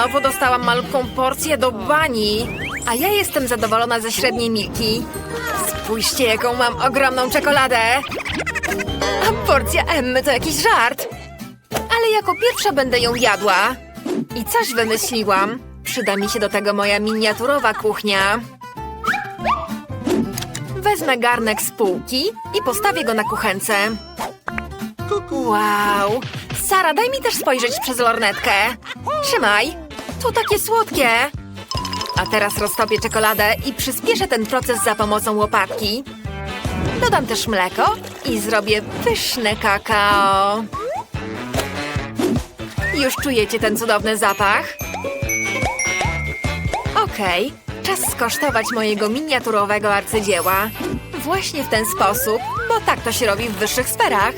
znowu dostałam malutką porcję do bani. A ja jestem zadowolona ze średniej Milki. Spójrzcie, jaką mam ogromną czekoladę. A porcja Emmy to jakiś żart. Ale jako pierwsza będę ją jadła. I coś wymyśliłam. Przyda mi się do tego moja miniaturowa kuchnia. Wezmę garnek z półki i postawię go na kuchence. Wow! Sara, daj mi też spojrzeć przez lornetkę. Trzymaj. To takie słodkie. A teraz roztopię czekoladę i przyspieszę ten proces za pomocą łopatki. Dodam też mleko i zrobię pyszne kakao. Już czujecie ten cudowny zapach? Okej, czas skosztować mojego miniaturowego arcydzieła. Właśnie w ten sposób, bo tak to się robi w wyższych sferach.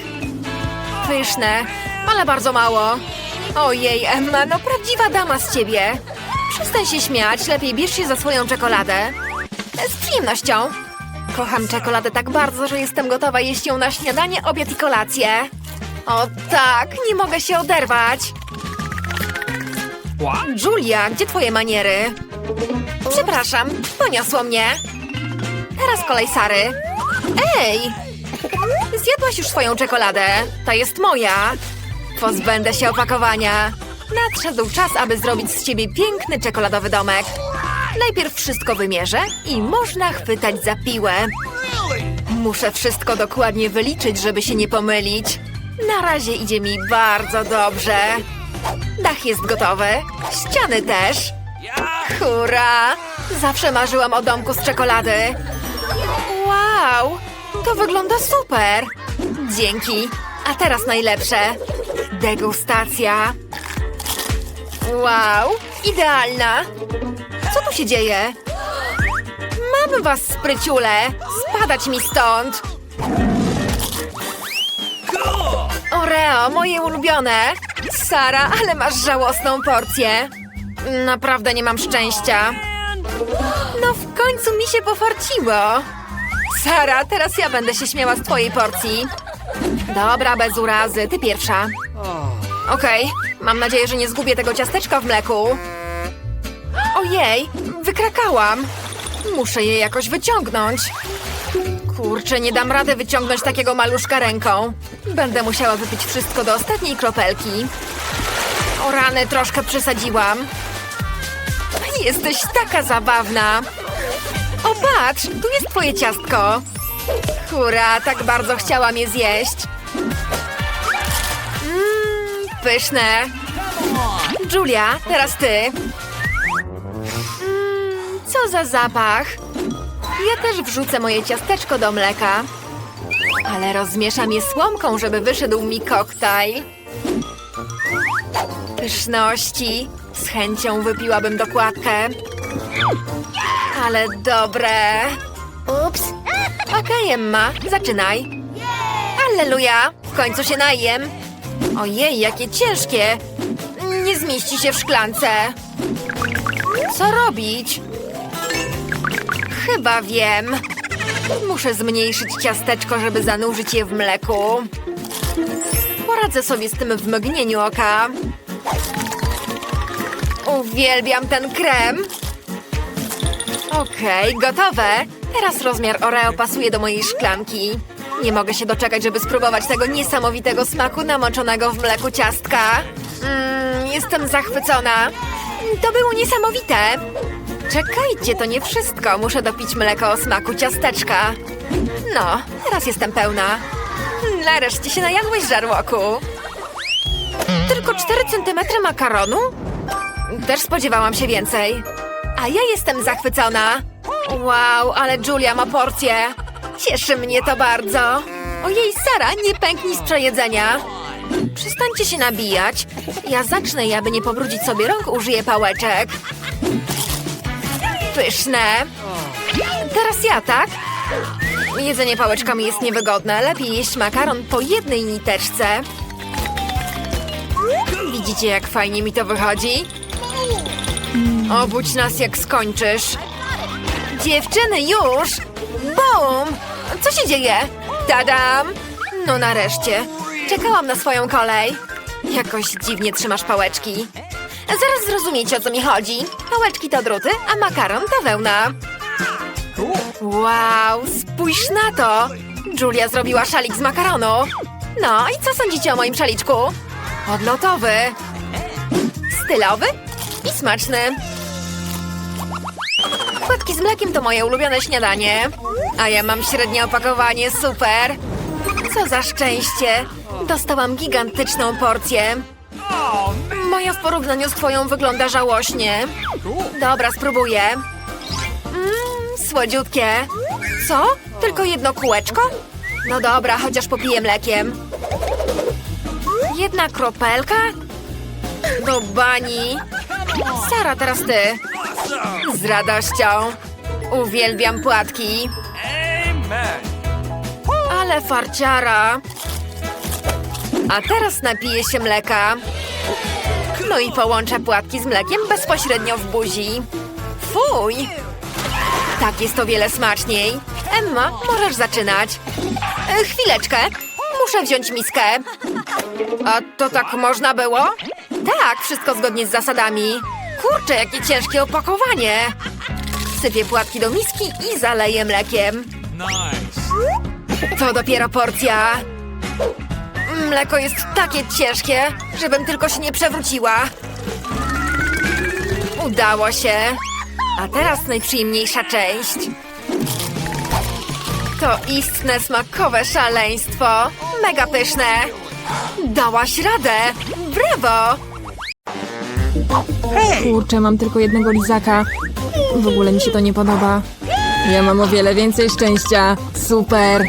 Pyszne, ale bardzo mało. Ojej, Emma, no prawdziwa dama z ciebie. Przestań się śmiać, lepiej bierz się za swoją czekoladę. Z przyjemnością. Kocham czekoladę tak bardzo, że jestem gotowa jeść ją na śniadanie, obiad i kolację. O tak, nie mogę się oderwać. Julia, gdzie twoje maniery? Przepraszam, poniosło mnie. Teraz kolej Sary. Ej! Zjadłaś już swoją czekoladę. Ta jest moja. Pozbędę się opakowania. Nadszedł czas, aby zrobić z ciebie piękny czekoladowy domek. Najpierw wszystko wymierzę i można chwytać za piłę. Muszę wszystko dokładnie wyliczyć, żeby się nie pomylić. Na razie idzie mi bardzo dobrze. Dach jest gotowy, ściany też. Hurra! Zawsze marzyłam o domku z czekolady. Wow! To wygląda super! Dzięki. A teraz najlepsze. Degustacja. Wow! Idealna! Co tu się dzieje? Mam was, spryciule! Spadać mi stąd! Oreo, moje ulubione! Sara, ale masz żałosną porcję. Naprawdę nie mam szczęścia. No w końcu mi się pofarciło. Sara, teraz ja będę się śmiała z twojej porcji. Dobra, bez urazy, ty pierwsza. Okej, mam nadzieję, że nie zgubię tego ciasteczka w mleku. Ojej, wykrakałam. Muszę je jakoś wyciągnąć. Kurczę, nie dam rady wyciągnąć takiego maluszka ręką. Będę musiała wypić wszystko do ostatniej kropelki. O rany, troszkę przesadziłam. Jesteś taka zabawna. O, patrz, tu jest twoje ciastko. Hurra, tak bardzo chciałam je zjeść. Pyszne. Julia, teraz ty. Mmm, co za zapach. Ja też wrzucę moje ciasteczko do mleka. Ale rozmieszam je słomką, żeby wyszedł mi koktajl. Pyszności. Z chęcią wypiłabym dokładkę. Ale dobre. Ups. Okej, Emma, zaczynaj. Alleluja, w końcu się najem. Ojej, jakie ciężkie. Nie zmieści się w szklance. Co robić? Chyba wiem. Muszę zmniejszyć ciasteczko, żeby zanurzyć je w mleku. Poradzę sobie z tym w mgnieniu oka. Uwielbiam ten krem. Okej, gotowe. Teraz rozmiar Oreo pasuje do mojej szklanki. Nie mogę się doczekać, żeby spróbować tego niesamowitego smaku namoczonego w mleku ciastka. Mmm, jestem zachwycona. To było niesamowite. Czekajcie, to nie wszystko. Muszę dopić mleko o smaku ciasteczka. No, teraz jestem pełna. Nareszcie się najadłeś, żarłoku. Tylko 4 centymetry makaronu? Też spodziewałam się więcej. A ja jestem zachwycona. Wow, ale Julia ma porcję. Cieszy mnie to bardzo. Ojej, Sara, nie pęknij z przejedzenia. Przestańcie się nabijać. Ja zacznę i aby nie pobrudzić sobie rąk, użyję pałeczek. Pyszne. Teraz ja, tak? Jedzenie pałeczkami jest niewygodne. Lepiej jeść makaron po jednej niteczce. Widzicie, jak fajnie mi to wychodzi? Obudź nas, jak skończysz. Dziewczyny, już! Bum! Co się dzieje? Tadam! No nareszcie. Czekałam na swoją kolej. Jakoś dziwnie trzymasz pałeczki. Zaraz zrozumiecie, o co mi chodzi. Pałeczki to druty, a makaron to wełna. Wow, spójrz na to! Julia zrobiła szalik z makaronu. No i co sądzicie o moim szaliczku? Odlotowy. Stylowy i smaczny. Płatki z mlekiem to moje ulubione śniadanie. A ja mam średnie opakowanie, super. Co za szczęście. Dostałam gigantyczną porcję. Moja w porównaniu z twoją wygląda żałośnie. Dobra, spróbuję. Mmm, słodziutkie. Co? Tylko jedno kółeczko? No dobra, chociaż popiję mlekiem. Jedna kropelka? Do bani. Sara, teraz ty. Z radością. Uwielbiam płatki. Ale farciara. A teraz napiję się mleka. No i połączę płatki z mlekiem bezpośrednio w buzi. Fuj! Tak jest o wiele smaczniej. Emma, możesz zaczynać. E, chwileczkę. Muszę wziąć miskę. A to tak można było? Tak, wszystko zgodnie z zasadami. Kurczę, jakie ciężkie opakowanie. Sypię płatki do miski i zaleję mlekiem. Nice. To dopiero porcja. Mleko jest takie ciężkie, żebym tylko się nie przewróciła. Udało się. A teraz najprzyjemniejsza część. To istne smakowe szaleństwo. Mega pyszne. Dałaś radę. Brawo! Kurczę, mam tylko jednego lizaka. W ogóle mi się to nie podoba. Ja mam o wiele więcej szczęścia. Super.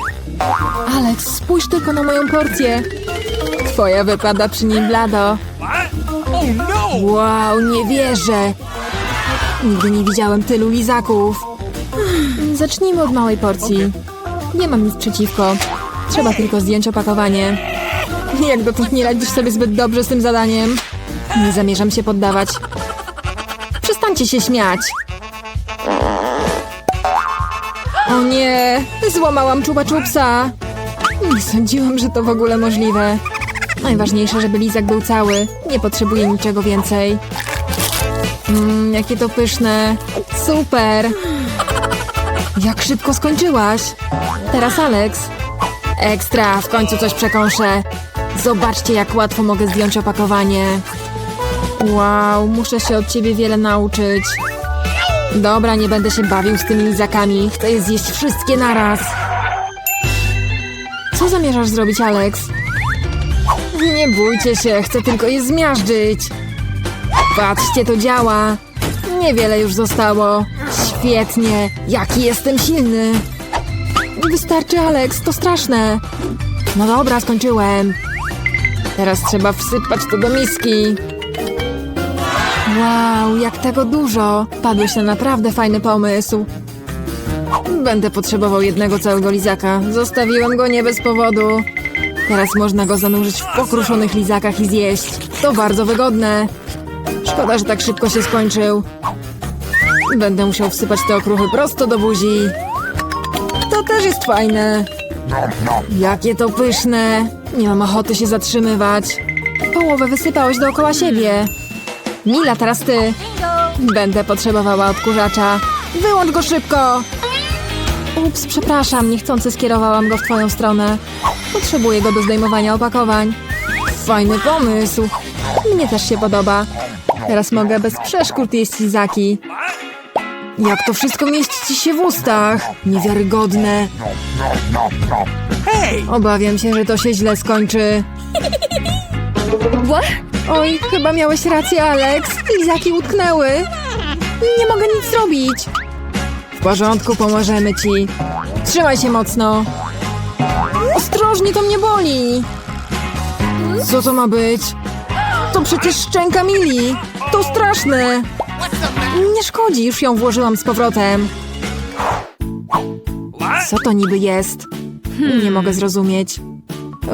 Alex, spójrz tylko na moją porcję. Twoja wypada przy niej blado. Oh no! Wow, nie wierzę. Nigdy nie widziałem tylu lizaków. Zacznijmy od małej porcji. Nie mam nic przeciwko. Trzeba tylko zdjąć opakowanie. Jak dotąd nie radzisz sobie zbyt dobrze z tym zadaniem. Nie zamierzam się poddawać. Przestańcie się śmiać. O nie, złamałam czuba czupsa. Nie sądziłam, że to w ogóle możliwe. Najważniejsze, żeby lizak był cały. Nie potrzebuję niczego więcej. Mmm, jakie to pyszne. Super. Jak szybko skończyłaś. Teraz Alex. Ekstra, w końcu coś przekąszę. Zobaczcie, jak łatwo mogę zdjąć opakowanie. Wow, muszę się od ciebie wiele nauczyć. Dobra, nie będę się bawił z tymi lizakami. Chcę je zjeść wszystkie naraz. Co zamierzasz zrobić, Alex? Nie bójcie się, chcę tylko je zmiażdżyć. Patrzcie, to działa. Niewiele już zostało. Świetnie, jaki jestem silny. Wystarczy, Alex, to straszne. No dobra, skończyłem. Teraz trzeba wsypać to do miski. Wow, jak tego dużo. Padłeś na naprawdę fajny pomysł. Będę potrzebował jednego całego lizaka. Zostawiłem go nie bez powodu. Teraz można go zanurzyć w pokruszonych lizakach i zjeść. To bardzo wygodne. Szkoda, że tak szybko się skończył. Będę musiał wsypać te okruchy prosto do buzi. To też jest fajne. Jakie to pyszne. Nie mam ochoty się zatrzymywać. Połowę wysypałeś dookoła siebie. Mila, teraz ty. Będę potrzebowała odkurzacza. Wyłącz go szybko! Ups, przepraszam, niechcący skierowałam go w twoją stronę. Potrzebuję go do zdejmowania opakowań. Fajny pomysł. Mnie też się podoba. Teraz mogę bez przeszkód jeść lizaki. Jak to wszystko mieści się w ustach? Niewiarygodne. Hey! Obawiam się, że to się źle skończy. Oj, chyba miałeś rację, Alex. Lizaki utknęły. Nie mogę nic zrobić. W porządku, pomożemy ci. Trzymaj się mocno. Ostrożnie, to mnie boli. Co to ma być? To przecież szczęka Mili. To straszne. Nie szkodzi, już ją włożyłam z powrotem. Co to niby jest? Nie mogę zrozumieć.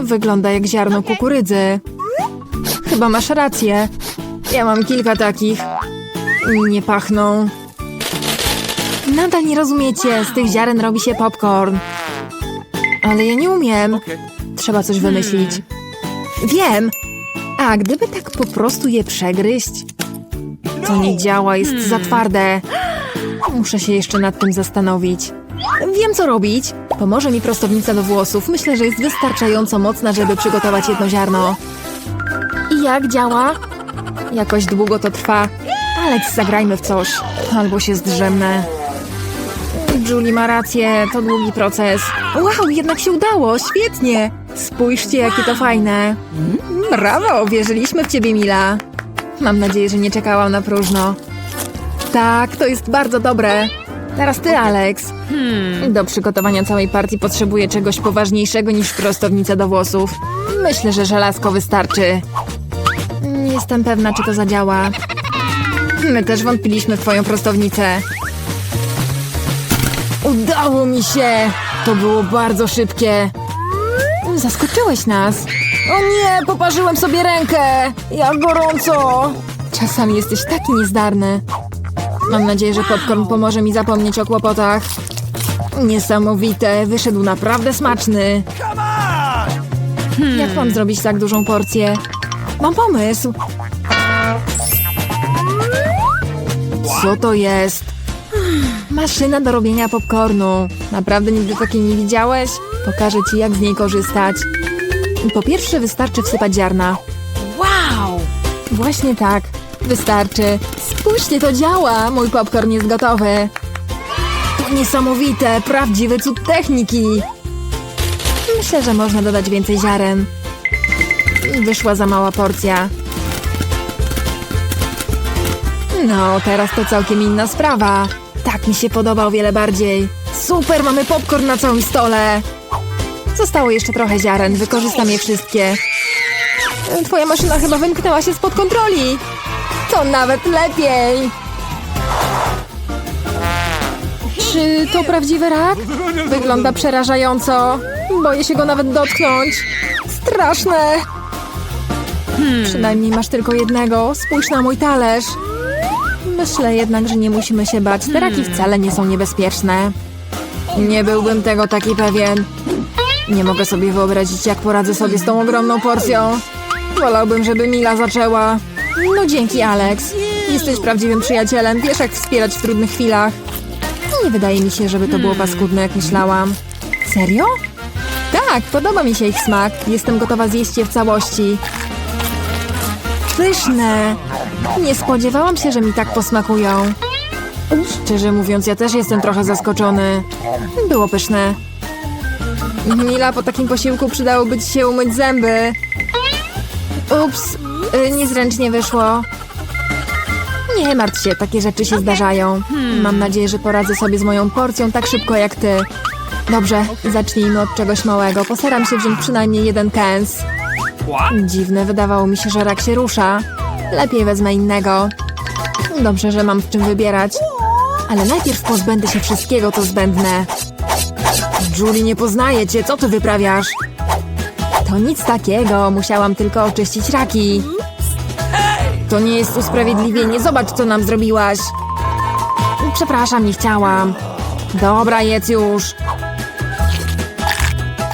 Wygląda jak ziarno kukurydzy. Chyba masz rację. Ja mam kilka takich. Nie pachną. Nadal nie rozumiecie, z tych ziaren robi się popcorn. Ale ja nie umiem. Trzeba coś wymyślić. Wiem! A gdyby tak po prostu je przegryźć? To nie działa, jest za twarde. Muszę się jeszcze nad tym zastanowić. Wiem, co robić. Pomoże mi prostownica do włosów. Myślę, że jest wystarczająco mocna, żeby przygotować jedno ziarno. I jak działa? Jakoś długo to trwa. Alex, zagrajmy w coś. Albo się zdrzemnę. Julie ma rację, to długi proces. Wow, jednak się udało, świetnie! Spójrzcie, jakie to fajne. Brawo, wierzyliśmy w ciebie, Mila. Mam nadzieję, że nie czekałam na próżno. Tak, to jest bardzo dobre. Teraz ty, Alex. Do przygotowania całej partii potrzebuję czegoś poważniejszego niż prostownica do włosów. Myślę, że żelazko wystarczy. Jestem pewna, czy to zadziała. My też wątpiliśmy w twoją prostownicę. Udało mi się! To było bardzo szybkie. Zaskoczyłeś nas. O nie, poparzyłem sobie rękę! Jak gorąco! Czasami jesteś taki niezdarny. Mam nadzieję, że popcorn pomoże mi zapomnieć o kłopotach. Niesamowite, wyszedł naprawdę smaczny. Jak mam zrobić tak dużą porcję? Mam pomysł. Co to jest? Maszyna do robienia popcornu. Naprawdę nigdy takiej nie widziałeś? Pokażę ci, jak z niej korzystać. Po pierwsze wystarczy wsypać ziarna. Wow! Właśnie tak. Wystarczy. Spójrzcie, to działa! Mój popcorn jest gotowy. To niesamowite, prawdziwy cud techniki. Myślę, że można dodać więcej ziaren. Wyszła za mała porcja. No, teraz to całkiem inna sprawa. Tak mi się podoba o wiele bardziej. Super, mamy popcorn na całym stole. Zostało jeszcze trochę ziaren, wykorzystam je wszystkie. Twoja maszyna chyba wymknęła się spod kontroli. To nawet lepiej. Czy to prawdziwy rak? Wygląda przerażająco. Boję się go nawet dotknąć. Straszne. Przynajmniej masz tylko jednego. Spójrz na mój talerz. Myślę jednak, że nie musimy się bać. Te raki wcale nie są niebezpieczne. Nie byłbym tego taki pewien. Nie mogę sobie wyobrazić, jak poradzę sobie z tą ogromną porcją. Wolałbym, żeby Mila zaczęła. No dzięki, Alex. Jesteś prawdziwym przyjacielem. Wiesz, jak wspierać w trudnych chwilach. Nie wydaje mi się, żeby to było paskudne, jak myślałam. Serio? Tak, podoba mi się ich smak. Jestem gotowa zjeść je w całości. Pyszne. Nie spodziewałam się, że mi tak posmakują. Szczerze mówiąc, ja też jestem trochę zaskoczony. Było pyszne. Mila, po takim posiłku przydałoby ci się umyć zęby. Ups, y, niezręcznie wyszło. Nie martw się, takie rzeczy się zdarzają. Mam nadzieję, że poradzę sobie z moją porcją tak szybko jak ty. Dobrze, zacznijmy od czegoś małego. Postaram się wziąć przynajmniej jeden kęs. Dziwne, wydawało mi się, że rak się rusza. Lepiej wezmę innego. Dobrze, że mam w czym wybierać. Ale najpierw pozbędę się wszystkiego, co zbędne. Julie, nie poznaję cię, co ty wyprawiasz? To nic takiego, musiałam tylko oczyścić raki. To nie jest usprawiedliwienie, zobacz, co nam zrobiłaś. Przepraszam, nie chciałam. Dobra, jedz już.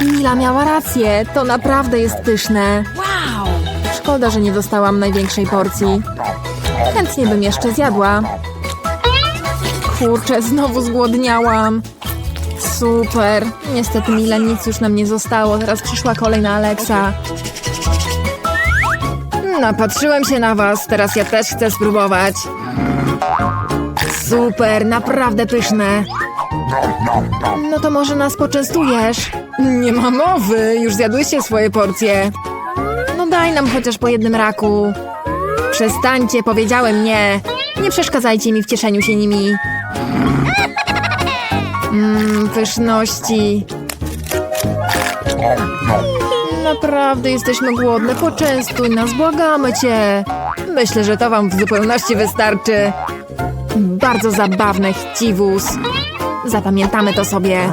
Mila miała rację, to naprawdę jest pyszne. Wow! Szkoda, że nie dostałam największej porcji. Chętnie bym jeszcze zjadła. Kurczę, znowu zgłodniałam. Super. Niestety Mila nic już nam nie zostało. Teraz przyszła kolej na Alexa. Napatrzyłem się na was. Teraz ja też chcę spróbować. Super, naprawdę pyszne. No to może nas poczęstujesz? Nie ma mowy. Już zjadłyście swoje porcje. No daj nam chociaż po jednym raku. Przestańcie, powiedziałem nie. Nie przeszkadzajcie mi w cieszeniu się nimi. Mmm, pyszności. Naprawdę jesteśmy głodne, poczęstuj nas, błagamy cię. Myślę, że to wam w zupełności wystarczy. Bardzo zabawne, chciwus. Zapamiętamy to sobie.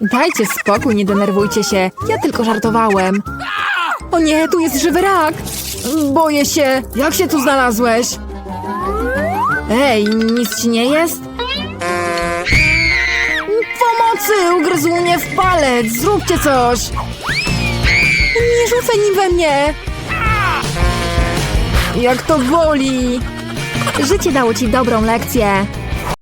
Dajcie spokój, nie denerwujcie się. Ja tylko żartowałem. O nie, tu jest żywy rak! Boję się. Jak się tu znalazłeś? Ej, nic ci nie jest? Pomocy! Ugryzł mnie w palec! Zróbcie coś! Nie rzucaj nim we mnie! Jak to boli! Życie dało ci dobrą lekcję.